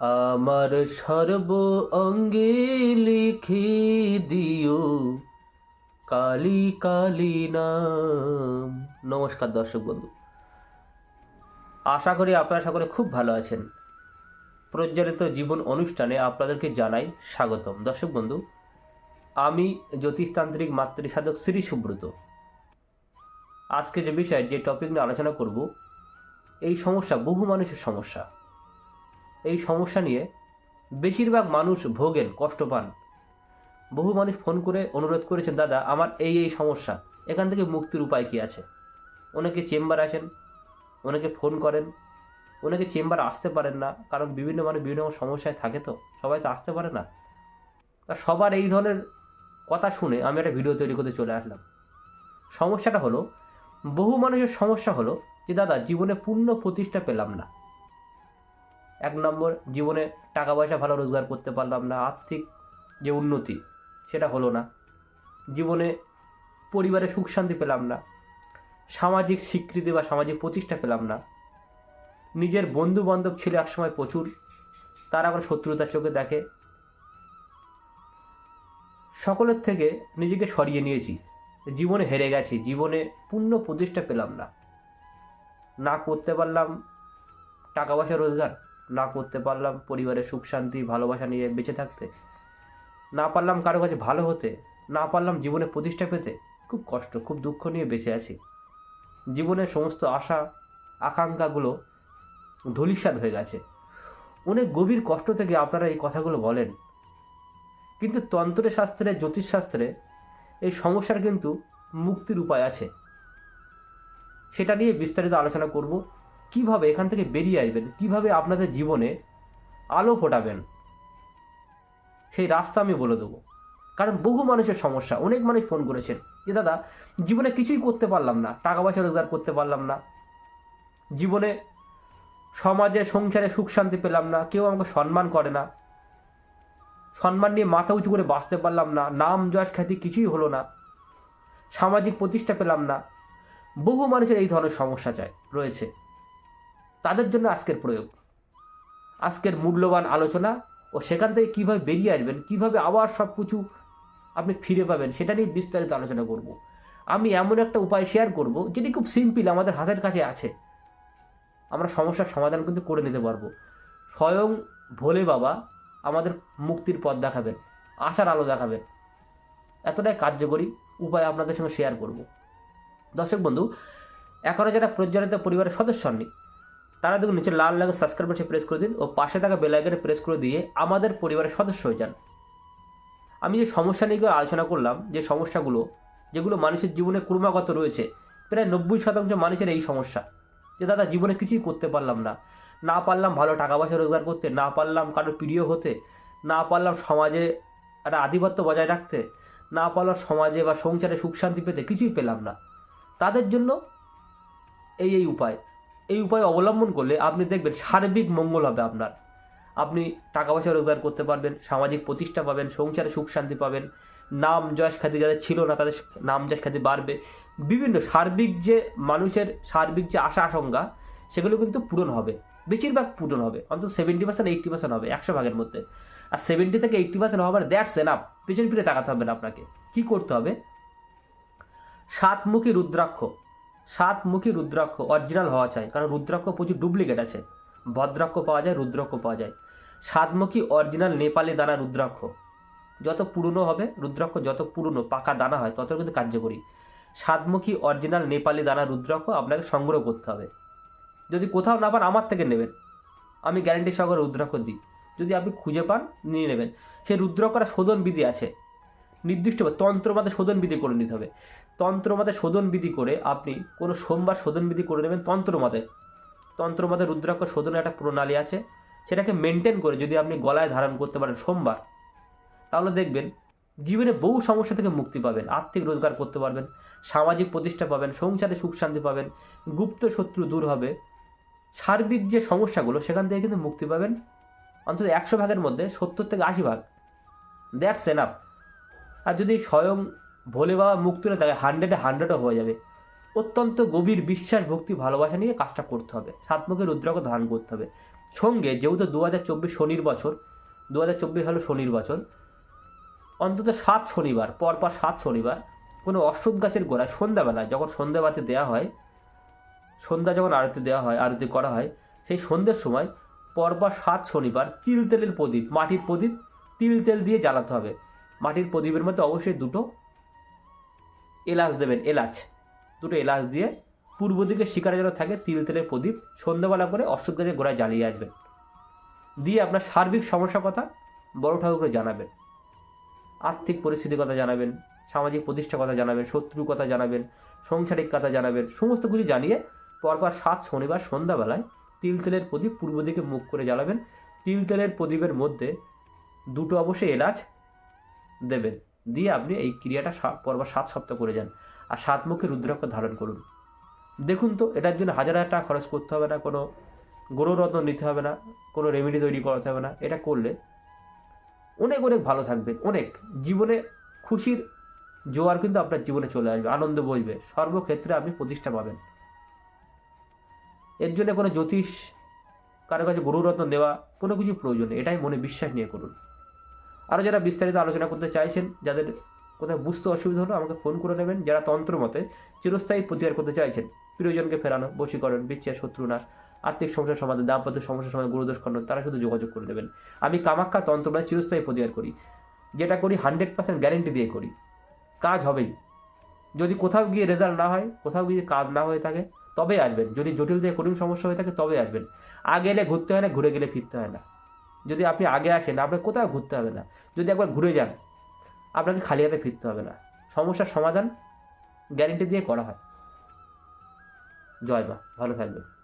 আমার সর্ব অঙ্গে লিখি দিও। কালী কালী নাম। নমস্কার দর্শক বন্ধু। আশা করি আপনারা সকলে খুব ভালো আছেন। প্রজ্বলিত জীবন অনুষ্ঠানে আপনাদেরকে জানাই স্বাগতম। দর্শক বন্ধু, আমি জ্যোতিষতান্ত্রিক মাতৃসাধক শ্রী সুব্রত। আজকে যে বিষয়, যে টপিক নিয়ে আলোচনা করব, এই সমস্যা, বহু মানুষের সমস্যা। এই সমস্যা নিয়ে বেশিরভাগ মানুষ ভোগেন কষ্ট পান। বহু মানুষ ফোন করে অনুরোধ করেছেন, দাদা, আমার এই এই সমস্যা। এখান থেকে মুক্তির উপায় কি আছে? অনেকে চেম্বার আসেন, অনেকে ফোন করেন, অনেকে চেম্বার আসতে পারেন না, কারণ বিভিন্ন মানুষ বিভিন্ন সমস্যায় থাকে তো, সবাই তো আসতে পারে না। তা সবার এই ধরনের কথা শুনে আমি একটা ভিডিও তৈরি করতে চলে আসলাম। সমস্যাটা হলো, বহু মানুষের সমস্যা হলো যে, দাদা, জীবনে পূর্ণ প্রতিষ্ঠা পেলাম না। এক নম্বর, জীবনে টাকা পয়সা ভালো রোজগার করতে পারলাম না, আর্থিক যে উন্নতি, সেটা হলো না। জীবনে পরিবারে সুখ শান্তি পেলাম না, সামাজিক স্বীকৃতি বা সামাজিক প্রতিষ্ঠা পেলাম না। নিজের বন্ধু বান্ধব ছিল একসময় প্রচুর, তারা এখন শত্রুতার চোখে দেখে। সকলের থেকে নিজেকে সরিয়ে নিয়েছি, জীবনে হেরে গেছি, জীবনে পূর্ণ প্রতিষ্ঠা পেলাম না। না করতে পারলাম টাকা পয়সা রোজগার। না করতে পারলাম পরিবারের সুখ, শান্তি, ভালোবাসা নিয়ে বেঁচে থাকতে। না পারলাম কারও কাছে ভালো হতে, না পারলাম জীবনে প্রতিষ্ঠা পেতে, খুব কষ্ট, খুব দুঃখ নিয়ে বেঁচে আছি। জীবনের সমস্ত আশা, আকাঙ্ক্ষাগুলো ধূলিসাৎ হয়ে গেছে। অনেক গভীর কষ্ট থেকে আপনারা এই কথাগুলো বলেন। কিন্তু তন্ত্র শাস্ত্রে, জ্যোতিষশাস্ত্রে এই সমস্যার কিন্তু মুক্তির উপায় আছে। সেটা নিয়ে বিস্তারিত আলোচনা করব। কীভাবে এখান থেকে বেরিয়ে আসবেন? কীভাবে আপনাদের জীবনে আলো ফোটাবেন? সেই রাস্তা আমি বলে দেবো। কারণ বহু মানুষের সমস্যা। অনেক মানুষ ফোন করেছেন যে, দাদা, জীবনে কিছুই করতে পারলাম না। টাকা পয়সা রোজগার করতে পারলাম না। জীবনে সমাজে, সংসারে সুখ শান্তি পেলাম না। কেউ আমাকে সম্মান করে না। সম্মান নিয়ে মাথা উঁচু করে বাঁচতে পারলাম না। নাম যশ খ্যাতি কিছুই হলো না। সামাজিক প্রতিষ্ঠা পেলাম না। বহু মানুষের এই ধরনের সমস্যা চায় রয়েছে। তাদের জন্য আজকের প্রয়োগ। আজকের মূল্যবান আলোচনা ও সেখান থেকে কীভাবে বেরিয়ে আসবেন, কীভাবে আবার সব কিছু আপনি ফিরে পাবেন, সেটা নিয়ে বিস্তারিত আলোচনা করব। আমি এমন একটা উপায় শেয়ার করব, যেটি খুব সিম্পল আমাদের হাতের কাছে আছে। আমরা সমস্যার সমাধান কিন্তু করে নিতে পারব। স্বয়ং ভোলে বাবা আমাদের মুক্তির পথ দেখাবেন, আশার আলো দেখাবেন। এতটাই কার্যকরী উপায় আপনাদের সঙ্গে শেয়ার করব। দর্শক বন্ধু এখনও যারা প্রজ্বলিত পরিবারের সদস্য হননি তারা দেখুন নিচে লাল লাগে সাবস্ক্রাইব বাটনে প্রেস করে দিন ও পাশে থাকা বেল আইকনে প্রেস করে দিয়ে আমাদের পরিবারের সদস্য হয়ে যান। আমি যে সমস্যা নিয়ে আলোচনা করলাম, যে সমস্যাগুলো, যেগুলো মানুষের জীবনে ক্রমাগত রয়েছে, প্রায় নব্বই শতাংশ মানুষের এই সমস্যা, যে দাদা জীবনে কিছুই করতে পারলাম না। না পারলাম ভালো টাকা পয়সা রোজগার করতে, না পারলাম কারোর প্রিয় হতে, না পারলাম সমাজে একটা আধিপত্য বজায় রাখতে, না পারলাম সমাজে বা সংসারে সুখ শান্তি পেতে কিছুই পেলাম না। তাদের জন্য এই এই উপায়। এই উপায় অবলম্বন করলে আপনি দেখবেন সার্বিক মঙ্গল হবে আপনার। আপনি টাকা পয়সা রোজগার করতে পারবেন, সামাজিক প্রতিষ্ঠা পাবেন, সংসারে সুখ শান্তি পাবেন, নাম যশ খ্যাতি যাদের ছিল না তাদের নাম যশ খ্যাতি বাড়বে। বিভিন্ন সার্বিক যে মানুষের সার্বিক যে আশা আশঙ্কা, সেগুলো কিন্তু পূরণ হবে। বেশিরভাগ পূরণ হবে, অন্তত সেভেন্টি পার্সেন্ট এইট্টি পার্সেন্ট হবে, একশো ভাগের মধ্যে। আর সেভেন্টি থেকে এইট্টি পার্সেন্ট হবে দ্যাটস এনাফ পেছন ফিরে তাকাতে হবে না আপনাকে। কী করতে হবে? সাতমুখী রুদ্রাক্ষ। সাতমুখী রুদ্রাক্ষ অরিজিনাল হওয়া চাই, কারণ রুদ্রাক্ষ প্রচুর ডুপ্লিকেট আছে। ভদ্রাক্ষ পাওয়া যায়, রুদ্রাক্ষ পাওয়া যায়। সাতমুখী অরিজিনাল নেপালি দানা রুদ্রাক্ষ। যত পুরনো হবে, রুদ্রাক্ষ যত পুরনো, পাকা দানা হয়, তত কিন্তু কার্যকরী। সাতমুখী অরিজিনাল নেপালি দানা রুদ্রাক্ষ আপনাকে সংগ্রহ করতে হবে। যদি কোথাও না পান, আমার থেকে নেবেন। আমি গ্যারেন্টি সহকারে রুদ্রাক্ষ দিই। যদি আপনি খুঁজে পান, নিয়ে নেবেন। সেই রুদ্রাক্ষরা শোধন বিধি আছে। নির্দিষ্ট তন্ত্রমাতে শোধন বিধি করে নিতে হবে। তন্ত্রমাতে শোধন বিধি করে আপনি কোনো সোমবার শোধন বিধি করে নেবেন তন্ত্রমাতে। তন্ত্রমাতে রুদ্রাক্ষ শোধনের একটা প্রণালী আছে, সেটাকে মেনটেন করে যদি আপনি গলায় ধারণ করতে পারেন সোমবার, তাহলে দেখবেন জীবনে বহু সমস্যা থেকে মুক্তি পাবেন, আর্থিক রোজগার করতে পারবেন, সামাজিক প্রতিষ্ঠা পাবেন, সংসারে সুখ শান্তি পাবেন, গুপ্ত শত্রু দূর হবে। সার্বিক যে সমস্যাগুলো, সেখান থেকে কিন্তু মুক্তি পাবেন অন্তত একশো ভাগের মধ্যে সত্তর থেকে আশি ভাগ। দ্যাটস এনাফ আর যদি স্বয়ং ভোলে বাবা মুখ তুলে থাকে হান্ড্রেডে হান্ড্রেডও হয়ে যাবে। অত্যন্ত গভীর বিশ্বাস, ভক্তি, ভালোবাসা নিয়ে কাজটা করতে হবে। সাতমুখে রুদ্রাকে ধারণ করতে হবে। সঙ্গে যেহেতু দু হাজার চব্বিশ শনির বছর দু হাজার চব্বিশ হলো শনির বছর, অন্তত সাত শনিবার, পরপর সাত শনিবার, কোনো অশ্বত্থ গাছের গোড়ায় সন্ধ্যাবেলায় যখন সন্ধ্যাবাতি দেওয়া হয়, সন্ধ্যা যখন আরতি দেওয়া হয়, আরতি করা হয়, সেই সন্ধ্যের সময় পরপর সাত শনিবার তিল তেলের প্রদীপ, মাটির প্রদীপ তিল তেল দিয়ে জ্বালাতে হবে। মাটির প্রদীপের মধ্যে অবশ্যই দুটো এলাচ দেবেন, এলাচ। দুটো এলাচ দিয়ে পূর্ব দিকে শিকারে যেন থাকে তিল তেলের প্রদীপ, সন্ধ্যাবেলা করে অশ্বত্থ গাছের গোড়ায় জ্বালিয়ে আসবেন। দিয়ে আপনার সার্বিক সমস্যা কথা বড় ঠাকুরকে জানাবেন, আর্থিক পরিস্থিতির কথা জানাবেন, সামাজিক প্রতিষ্ঠার কথা জানাবেন, শত্রুর কথা জানাবেন, সংসারিক কথা জানাবেন, সমস্ত কিছু জানিয়ে পরপর সাত শনিবার সন্ধ্যাবেলায় তিল তেলের প্রদীপ পূর্ব দিকে মুখ করে জ্বালাবেন। তিল তেলের প্রদীপের মধ্যে দুটো অবশ্যই এলাচ দেবেন। দিয়ে আপনি এই ক্রিয়াটা পরপর সাত সপ্তাহ করে যান। আর সাত মুখে রুদ্রাক্ষ ধারণ করুন। দেখুন তো, এটার জন্য হাজার হাজার টাকা খরচ করতে হবে না, কোনো গরুরত্ন নিতে হবে না, কোনো রেমেডি তৈরি করাতে হবে না। এটা করলে অনেক অনেক ভালো থাকবেন অনেক। জীবনে খুশির জোয়ার কিন্তু আপনার জীবনে চলে আসবে, আনন্দ বইবে। সর্বক্ষেত্রে আপনি প্রতিষ্ঠা পাবেন। এর জন্য কোনো জ্যোতিষ, কারও কাছে গরুরত্ন দেওয়া, কোনো কিছু প্রয়োজন এটাই মনে বিশ্বাস নিয়ে করুন। আরও যারা বিস্তারিত আলোচনা করতে চাইছেন, যাদের কোথাও বুঝতে অসুবিধা হলো, আমাকে ফোন করে নেবেন। যারা তন্ত্র মতে চিরস্থায়ী প্রতিকার করতে চাইছেন, প্রিয়জনকে ফেরানো, বশীকরণ, বিচ্ছেদ শত্রুনাশ আর্থিক সমস্যার সমাধান, দাম্পত্য সমস্যার সমাধান, গুরুদোষ, খণ্ডন, তারা শুধু যোগাযোগ করে নেবেন। আমি কামাখ্যা তন্ত্র মানে চিরস্থায়ী প্রতিকার করি। যেটা করি হান্ড্রেড পার্সেন্ট গ্যারেন্টি দিয়ে করি। কাজ হবেই। যদি কোথাও গিয়ে রেজাল্ট না হয়, কোথাও গিয়ে কাজ না হয়ে থাকে তবে আসবেন। যদি জটিল থেকে কঠিন সমস্যা হয়ে থাকে তবে আসবেন। আগে এলে ঘুরতে হয় না, ঘুরে গেলে ফিরতে হয় না। যদি আপনি আগে আসেন আপনাকে কোথাও ঘুরতে হবে না। যদি একবার ঘুরে যান, আপনাকে খালি হাতে ফিরতে হবে না। সমস্যার সমাধান গ্যারেন্টি দিয়ে করা হয়। জয় মা, ভালো থাকবেন।